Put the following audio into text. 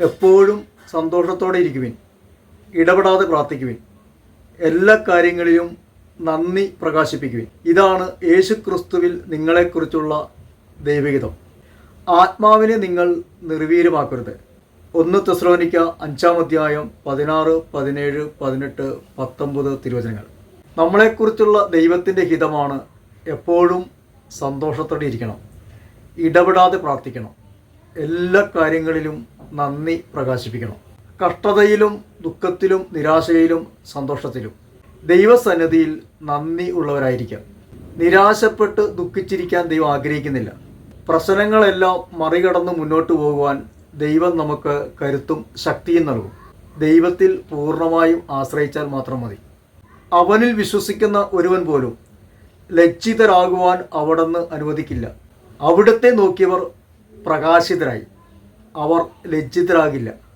എപ്പോഴും സന്തോഷത്തോടെ ഇരിക്കുവിൻ. ഇടപെടാതെ പ്രാർത്ഥിക്കുവിൻ. എല്ലാ കാര്യങ്ങളിലും നന്ദി പ്രകാശിപ്പിക്കുവിൻ. ഇതാണ് യേശു ക്രിസ്തുവിൽ നിങ്ങളെക്കുറിച്ചുള്ള ദൈവഗീതം ആത്മാവിനെ നിങ്ങൾ നിർവീര്യമാക്കരുത്. ഒന്ന് തെസ്ലോനിക്ക അഞ്ചാം അധ്യായം പതിനാറ് പതിനേഴ് പതിനെട്ട് പത്തൊമ്പത് തിരുവചനങ്ങൾ. നമ്മളെക്കുറിച്ചുള്ള ദൈവത്തിന്റെ ഹിതമാണ് എപ്പോഴും സന്തോഷത്തോടെ ഇരിക്കണം. ഇടപെടാതെ പ്രാർത്ഥിക്കണം. എല്ലാ കാര്യങ്ങളിലും നന്ദി പ്രകാശിപ്പിക്കണം കഷ്ടതയിലും ദുഃഖത്തിലും നിരാശയിലും സന്തോഷത്തിലും. ദൈവസന്നിധിയിൽ നന്ദി ഉള്ളവരായിരിക്കാം. നിരാശപ്പെട്ട് ദുഃഖിച്ചിരിക്കാൻ ദൈവം ആഗ്രഹിക്കുന്നില്ല. പ്രശ്നങ്ങളെല്ലാം മറികടന്ന് മുന്നോട്ട് പോകുവാൻ ദൈവം നമുക്ക് കരുത്തും ശക്തിയും നൽകും. ദൈവത്തിൽ പൂർണമായും ആശ്രയിച്ചാൽ മാത്രം മതി. അവനിൽ വിശ്വസിക്കുന്ന ഒരുവൻ പോലും ലജ്ജിതരാകുവാൻ അവിടുന്ന് അനുവദിക്കില്ല. അവിടുത്തെ നോക്കിയവർ പ്രകാശിതരായി. അവർ ലജ്ജിതരാകില്ല.